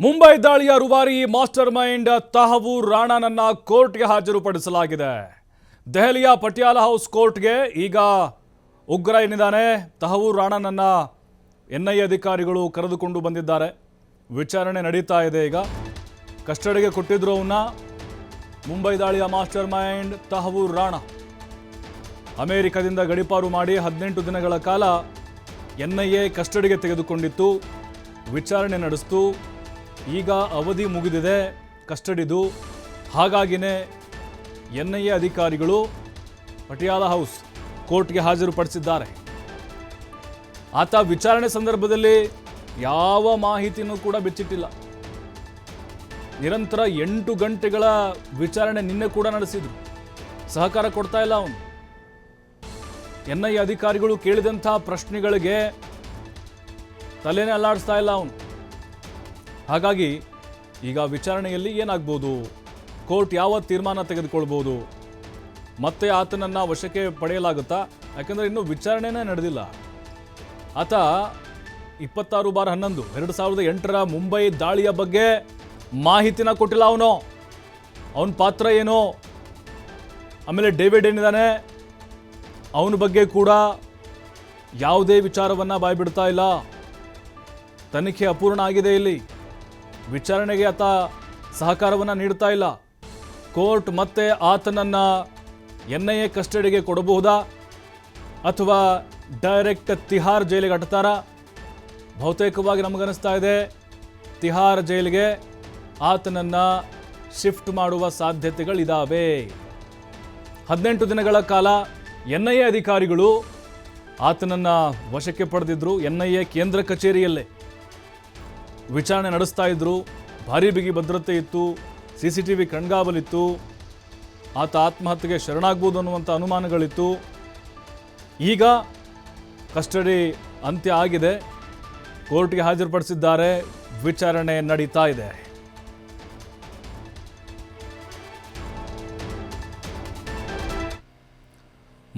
ಮುಂಬೈ ದಾಳಿಯ ರುವಾರಿ master mind Tahawwur ರಾಣಾನನ್ನ ಕೋರ್ಟ್ಗೆ ಹಾಜರುಪಡಿಸಲಾಗಿದೆ. ದೆಹಲಿಯ ಪಟಿಯಾಲ ಹೌಸ್ ಕೋರ್ಟ್ಗೆ ಈಗ ಉಗ್ರ ಏನಿದ್ದಾನೆ ತಹವೂರ್ ರಾಣಾನನ್ನ ಎನ್ ಐ ಅಧಿಕಾರಿಗಳು ಕರೆದುಕೊಂಡು ಬಂದಿದ್ದಾರೆ. ವಿಚಾರಣೆ ನಡೀತಾ ಇದೆ ಈಗ. ಕಸ್ಟಡಿಗೆ ಕೊಟ್ಟಿದ್ರು ಅವನ್ನ. ಮುಂಬೈ ದಾಳಿಯ ಮಾಸ್ಟರ್ ಮೈಂಡ್ ತಹವೂರ್ ರಾಣಾ. ಅಮೆರಿಕದಿಂದ ಗಡಿಪಾರು ಮಾಡಿ ಹದಿನೆಂಟು ದಿನಗಳ ಕಾಲ ಎನ್ ಐ ಎ ಕಸ್ಟಡಿಗೆ ತೆಗೆದುಕೊಂಡಿತ್ತು. ವಿಚಾರಣೆ ನಡೆಸ್ತು. ಈಗ ಅವಧಿ ಮುಗಿದಿದೆ, ಕಸ್ಟಡಿದು. ಹಾಗಾಗಿನೇ ಎನ್ ಐ ಎ ಅಧಿಕಾರಿಗಳು ಪಟಿಯಾಲ ಹೌಸ್ ಕೋರ್ಟ್ಗೆ ಹಾಜರುಪಡಿಸಿದ್ದಾರೆ. ಆತ ವಿಚಾರಣೆ ಸಂದರ್ಭದಲ್ಲಿ ಯಾವ ಮಾಹಿತಿನೂ ಕೂಡ ಬಿಚ್ಚಿಟ್ಟಿಲ್ಲ. ನಿರಂತರ ಎಂಟು ಗಂಟೆಗಳ ವಿಚಾರಣೆ ನಿನ್ನೆ ಕೂಡ ನಡೆಸಿದ್ರು. ಸಹಕಾರ ಕೊಡ್ತಾ ಇಲ್ಲ ಅವನು. ಎನ್ ಐ ಅಧಿಕಾರಿಗಳು ಕೇಳಿದಂಥ ಪ್ರಶ್ನೆಗಳಿಗೆ ತಲೆನೇ ಅಲ್ಲಾಡಿಸ್ತಾ ಇಲ್ಲ ಅವನು. ಹಾಗಾಗಿ ಈಗ ವಿಚಾರಣೆಯಲ್ಲಿ ಏನಾಗ್ಬೋದು? ಕೋರ್ಟ್ ಯಾವ ತೀರ್ಮಾನ ತೆಗೆದುಕೊಳ್ಬೋದು? ಮತ್ತೆ ಆತನನ್ನು ವಶಕ್ಕೆ ಪಡೆಯಲಾಗುತ್ತಾ? ಯಾಕಂದರೆ ಇನ್ನೂ ವಿಚಾರಣೆನೇ ನಡೆದಿಲ್ಲ. ಆತ ಇಪ್ಪತ್ತಾರು ಬಾರ್ ಹನ್ನೊಂದು, ಎರಡು ಸಾವಿರದ ಎಂಟರ ಮುಂಬೈ ದಾಳಿಯ ಬಗ್ಗೆ ಮಾಹಿತಿನ ಕೊಟ್ಟಿಲ್ಲ ಅವನು. ಅವನ ಪಾತ್ರ ಏನು? ಆಮೇಲೆ ಡೇವಿಡ್ ಏನಿದ್ದಾನೆ? ಅವನ ಬಗ್ಗೆ ಕೂಡ ಯಾವುದೇ ವಿಚಾರವನ್ನು ಬಾಯ್ಬಿಡ್ತಾ ಇಲ್ಲ. ತನಿಖೆ ಅಪೂರ್ಣ ಆಗಿದೆ ಇಲ್ಲಿ. ವಿಚಾರಣೆಗೆ ಆತ ಸಹಕಾರವನ್ನು ನೀಡ್ತಾ ಇಲ್ಲ. ಕೋರ್ಟ್ ಮತ್ತೆ ಆತನನ್ನು ಎನ್ ಐ ಎ ಕಸ್ಟಡಿಗೆ ಕೊಡಬಹುದಾ? ಅಥವಾ ಡೈರೆಕ್ಟ್ ತಿಹಾರ್ ಜೈಲಿಗೆ ಅಟ್ತಾರಾ ಬಹುತೇಕವಾಗಿ ನಮಗನ್ನಿಸ್ತಾ ಇದೆ, ತಿಹಾರ್ ಜೈಲಿಗೆ ಆತನನ್ನು ಶಿಫ್ಟ್ ಮಾಡುವ ಸಾಧ್ಯತೆಗಳಿದ್ದಾವೆ ಹದಿನೆಂಟು ದಿನಗಳ ಕಾಲ ಎನ್ ಐ ಎ ಅಧಿಕಾರಿಗಳು ಆತನನ್ನು ವಶಕ್ಕೆ ಪಡೆದಿದ್ದರು ಎನ್ ಐ ಎ ಕೇಂದ್ರ ಕಚೇರಿಯಲ್ಲೇ. ವಿಚಾರಣೆ ನಡೆಸ್ತಾ ಇದ್ರು. ಭಾರಿ ಬಿಗಿ ಭದ್ರತೆ ಇತ್ತು. ಸಿ ಸಿ ಟಿ ವಿ ಕಣ್ಗಾವಲಿತ್ತು. ಆತ ಆತ್ಮಹತ್ಯೆಗೆ ಶರಣಾಗ್ಬೋದು ಅನ್ನುವಂಥ ಅನುಮಾನಗಳಿತ್ತು. ಈಗ ಕಸ್ಟಡಿ ಅಂತ್ಯ ಆಗಿದೆ. ಕೋರ್ಟ್ಗೆ ಹಾಜರುಪಡಿಸಿದ್ದಾರೆ. ವಿಚಾರಣೆ ನಡೀತಾ ಇದೆ.